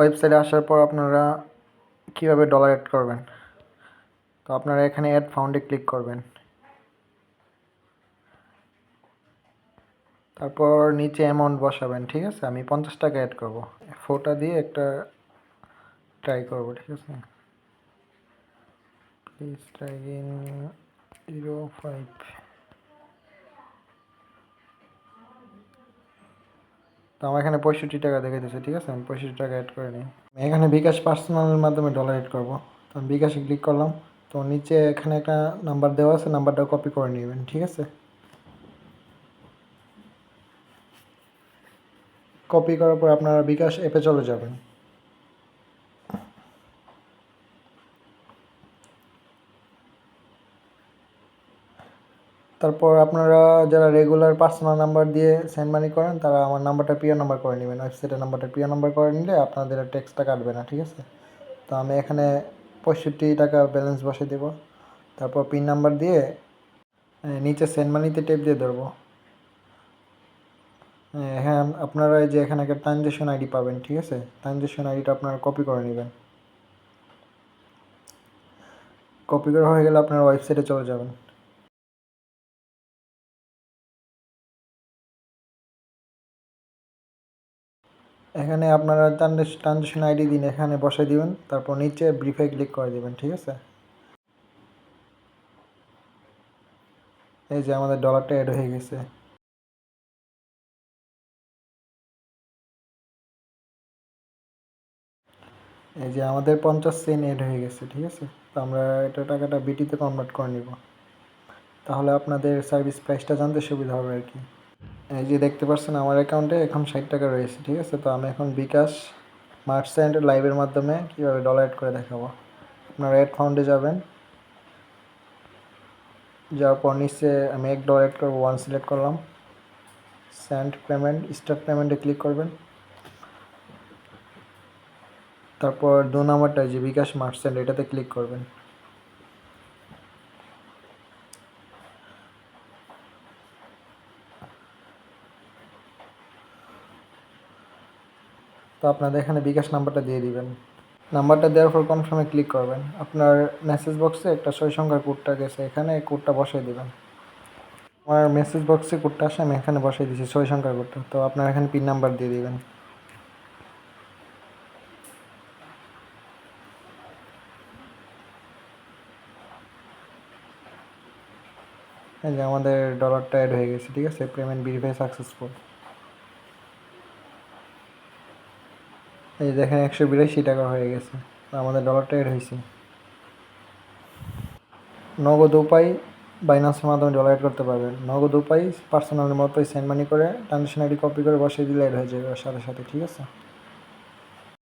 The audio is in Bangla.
ওয়েবসাইটে আসার পর আপনারা কীভাবে ডলার অ্যাড করবেন? তো আপনারা এখানে অ্যাড ফাউন্ডে ক্লিক করবেন। তারপর নিচে অ্যামাউন্ট বসাবেন, ঠিক আছে? আমি পঞ্চাশ টাকা অ্যাড করব। ফোটা দিয়ে একটা ট্রাই করব, ঠিক আছে? প্লিজ ট্রাই জিরো ফাইভ তো আমার এখানে পঁয়ষট্টি টাকা দেখা দিচ্ছে ঠিক আছে? আমি পঁয়ষট্টি টাকা অ্যাড করে নিই। এখানে বিকাশ পার্সোনালের মাধ্যমে ডলার অ্যাড করব। তো আমি বিকাশে ক্লিক করলাম। তো নিচে এখানে একটা নাম্বার দেওয়া আছে নাম্বারটা কপি করে নেবেন, ঠিক আছে? কপি করার পর আপনারা বিকাশ অ্যাপে চলে যাবেন। তারপর আপনারা যারা রেগুলার পার্সোনাল নাম্বার দিয়ে সেন্ড মানি করেন, তারা আমার নাম্বারটা প্রিয় নাম্বার করে নেবেন। ওয়েবসাইটের নাম্বারটা প্রিয় নাম্বার করে নিলে আপনাদের ট্যাক্সটা কাটবে না, ঠিক আছে? তো আমি এখানে পঁয়ষট্টি টাকা ব্যালেন্স বসে দেবো। তারপর পিন নাম্বার দিয়ে নিচে সেন্ড মানিতে টেপ দিয়ে ধরবো। হ্যাঁ আপনারা যে এখানে একটা ট্রানজ্যাকশন আইডি পাবেন, ঠিক আছে? ট্রানজ্যাকশন আইডিটা আপনারা কপি করে নেবেন। কপি করা হয়ে গেলে আপনারা ওয়েবসাইটে চলে যাবেন। এখানে আপনারা ট্রানজ্যাকশন আইডি দিন, এখানে বসে দিবেন, তারপর নিচে ব্রিফে ক্লিক করে দিবেন, ঠিক আছে? এই যে আমাদের ডলারটা অ্যাড হয়ে গেছে। এই যে আমাদের পঞ্চাশ সেন্ট এড হয়ে গেছে, ঠিক আছে? তো আমরা এটা টাকাটা বিটিতে কনভার্ট করে নিব। তাহলে আপনাদের সার্ভিস প্রাইসটা জানতে সুবিধা হবে আর কি। এই যে দেখতে পাচ্ছেন আমার অ্যাকাউন্টে এখন ষাট টাকা রয়েছে, ঠিক আছে? তো আমি এখন বিকাশ মার্চেন্ট লাইভের মাধ্যমে কীভাবে ডলার অ্যাড করে দেখাবো? আপনারা অ্যাড ফাউন্ডে যাবেন। যাওয়ার পর নিচে আমি এক ডলার অ্যাড করব ওয়ান সিলেক্ট করলাম। সেন্ড পেমেন্ট স্টার্ট পেমেন্টে ক্লিক করবেন। তারপর দু নাম্বারটা যে বিকাশ মার্চেন্ট এটাতে ক্লিক করবেন। তো আপনাদের এখানে বিকাশ নাম্বারটা দিয়ে দিবেন। নাম্বারটা দেওয়ার পর কনফার্মে ক্লিক করবেন। আপনার মেসেজ বক্সে একটা ছয় সংখ্যার কোডটা গেছে, এখানে কোডটা বসিয়ে দিবেন। আমার মেসেজ বক্সে কোডটা আসে, আমি এখানে বসিয়ে দিয়েছি ছয় সংখ্যার কোডটা। তো আপনার এখানে পিন নাম্বার দিয়ে দিবেন। এই যে আমাদের ডলারটা অ্যাড হয়ে গেছে, ঠিক আছে? পেমেন্ট ভেরিফাই সাকসেসফুল এই দেখেন একশো বিরাশি টাকা হয়ে গেছে। আমাদের ডলারটা অ্যাড হয়েছে। নগদ উপায় বাইনান্সের মাধ্যমে ডলার অ্যাড করতে পারবেন। নগদ উপায় পার্সোনাল মতোই সেন্ড মানি করে ট্রানজেকশন আইডি কপি করে বসিয়ে দিলে এড হয়ে যাবে সাথে সাথে, ঠিক আছে?